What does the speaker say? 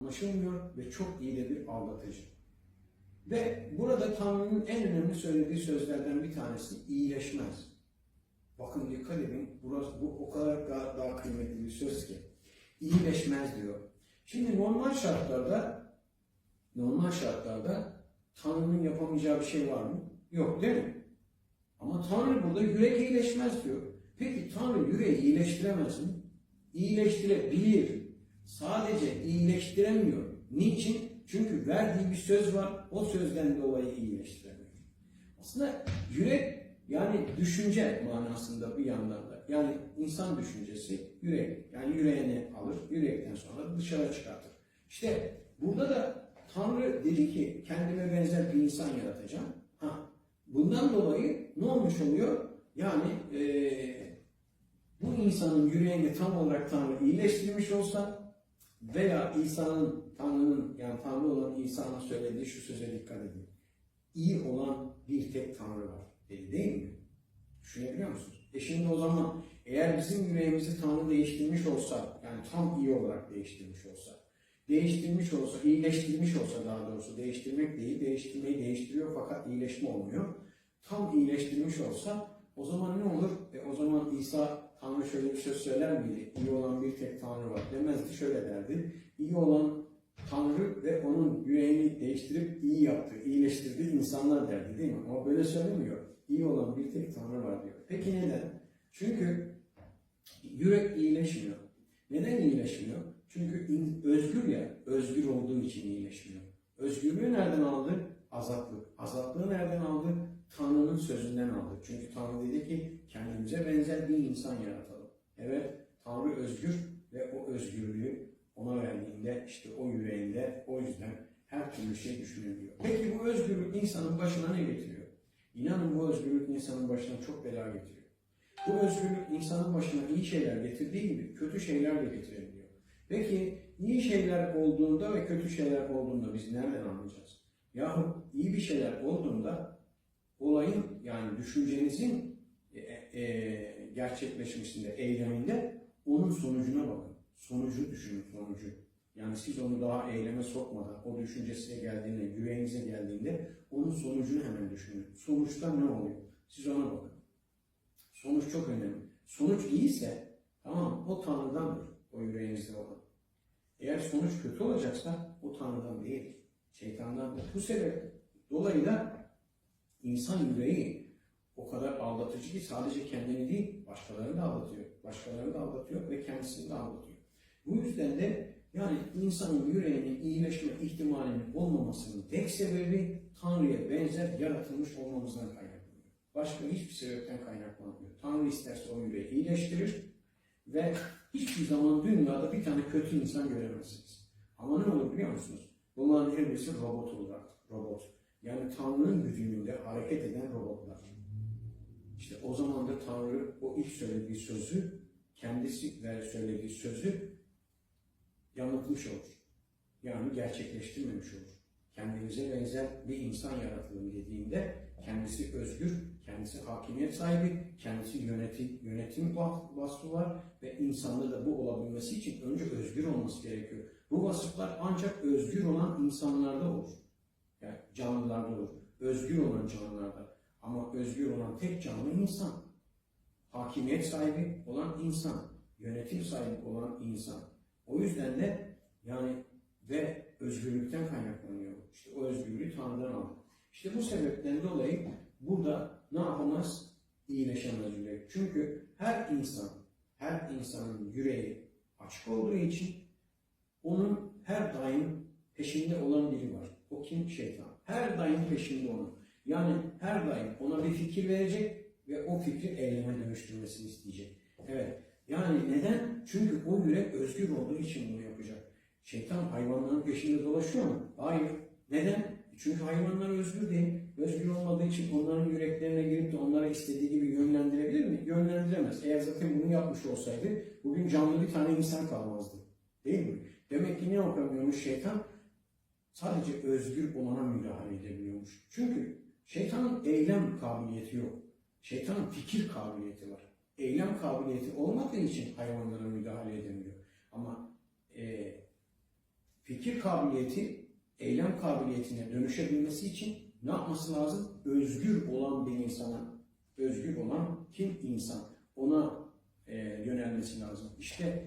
anlaşılmıyor ve çok iyi de bir aldatıcı. Ve burada Tanrı'nın en önemli söylediği sözlerden bir tanesi iyileşmez. Bakın dikkat edin, burası, bu o kadar daha, daha kıymetli bir söz ki. İyileşmez diyor. Şimdi normal şartlarda, normal şartlarda Tanrı'nın yapamayacağı bir şey var mı? Yok değil mi? Ama Tanrı burada yürek iyileşmez diyor. Peki Tanrı yüreği iyileştiremez mi? İyileştirebilir. Sadece iyileştiremiyor. Niçin? Çünkü verdiği bir söz var. O sözden dolayı iyileştiremiyor. Aslında yürek yani düşünce manasında bir yandan da. Yani insan düşüncesi yürek. Yani yüreğini alır. Yürekten sonra dışarı çıkartır. İşte burada da Tanrı dedi ki kendime benzer bir insan yaratacağım. Ha, bundan dolayı ne olmuş oluyor? Yani eee, bu insanın yüreğini tam olarak Tanrı iyileştirmiş olsa veya İsa'nın, Tanrı'nın yani Tanrı olan İsa'nın söylediği şu söze dikkat edin. İyi olan bir tek Tanrı var dedi değil mi? Düşünebiliyor musunuz? E şimdi o zaman eğer bizim yüreğimizi Tanrı değiştirmiş olsa, yani tam iyi olarak değiştirmiş olsa, değiştirmiş olsa, iyileştirmiş olsa daha doğrusu değiştirmek değil, değiştirmeyi değiştiriyor fakat iyileşme olmuyor. Tam iyileştirmiş olsa o zaman ne olur? E o zaman İsa Tanrı şöyle bir söz söyler miydi? İyi olan bir tek Tanrı var demezdi. Şöyle derdi. İyi olan Tanrı ve onun yüreğini değiştirip iyi yaptı, iyileştirdi insanlar derdi değil mi? Ama böyle söylemiyor. İyi olan bir tek Tanrı var diyor. Peki neden? Çünkü yürek iyileşmiyor. Neden iyileşmiyor? Çünkü özgür ya, özgür olduğu için iyileşmiyor. Özgürlüğü nereden aldı? Azatlık. Azatlığı nereden aldı? Tanrı'nın sözünden aldı. Çünkü Tanrı dedi ki kendimize benzer bir insan yaratalım. Evet, Tanrı özgür ve o özgürlüğü ona verdiğinde işte o yüreğinde o yüzden her türlü şey düşünebiliyor. Peki bu özgürlük insanın başına ne getiriyor? İnanın bu özgürlük insanın başına çok bela getiriyor. Bu özgürlük insanın başına iyi şeyler getirdiği gibi kötü şeyler de getirebiliyor. Peki iyi şeyler olduğunda ve kötü şeyler olduğunda biz nereden anlayacağız? Yahu iyi bir şeyler olduğunda olayın yani düşüncenizin e, e, gerçekleşmesinde, eyleminde onun sonucuna bakın. Sonucu düşünün, sonucu. Yani siz onu daha eyleme sokmadan, o düşünce size geldiğinde, yüreğinize geldiğinde onun sonucunu hemen düşünün. Sonuçta ne oluyor? Siz ona bakın. Sonuç çok önemli. Sonuç iyiyse, tamam o Tanrı'dandır, o yüreğinizde olan. Eğer sonuç kötü olacaksa, o Tanrı'dan değil, şeytandandır. Bu sebep dolayı da insan yüreği o kadar aldatıcı ki sadece kendini değil, başkalarını da aldatıyor. Başkalarını da aldatıyor ve kendisini de aldatıyor. Bu yüzden de yani insanın yüreğinin iyileşme ihtimalinin olmamasının tek sebebi Tanrı'ya benzer yaratılmış olmamızdan kaynaklanıyor. Başka hiçbir sebepten kaynaklanmıyor. Tanrı isterse o yüreği iyileştirir ve hiçbir zaman dünyada bir tane kötü insan göremezsiniz. Ama ne olur biliyor musunuz? Bunların her birisi robot olarak, robot. Yani Tanrı'nın gücünde hareket eden robotlar. İşte o zaman da Tanrı o ilk söylediği sözü, kendisi ve söylediği sözü yanıltmış olur. Yani gerçekleştirmemiş olur. Kendinize benzer bir insan yaratılın dediğinde kendisi özgür, kendisi hakimiyet sahibi, kendisi yönetim, yönetim vasfı var ve insanda da bu olabilmesi için önce özgür olması gerekiyor. Bu vasıflar ancak özgür olan insanlarda olur. Yani canlılarda olur. Özgür olan canlılarda. Ama özgür olan tek canlı insan. Hakimiyet sahibi olan insan. Yönetim sahibi olan insan. O yüzden de yani ve özgürlükten kaynaklanıyor. İşte o özgürlüğü Tanrı'dan aldık. İşte bu sebepten dolayı burada ne yapamaz? İyileşemez yürek. Çünkü her insan, her insanın yüreği açık olduğu için onun her daim peşinde olan biri var. O kim? Şeytan. Her daim peşinde onun. Yani her daim ona bir fikir verecek ve o fikri eyleme dönüştürmesini isteyecek. Evet. Yani neden? Çünkü o yürek özgür olduğu için bunu yapacak. Şeytan hayvanların peşinde dolaşıyor mu? Hayır. Neden? Çünkü hayvanlar özgür değil. Özgür olmadığı için onların yüreklerine girip de onlara istediği gibi yönlendirebilir mi? Yönlendiremez. Eğer zaten bunu yapmış olsaydı bugün canlı bir tane insan kalmazdı. Değil mi? Demek ki ne yapamıyormuş şeytan? Sadece özgür olana müdahale edebiliyormuş. Çünkü şeytanın eylem kabiliyeti yok. Şeytanın fikir kabiliyeti var. Eylem kabiliyeti olmadığı için hayvanlara müdahale edemiyor. Ama e, fikir kabiliyeti eylem kabiliyetine dönüşebilmesi için ne yapması lazım? Özgür olan bir insana, özgür olan kim insan ona e, yönelmesi lazım. İşte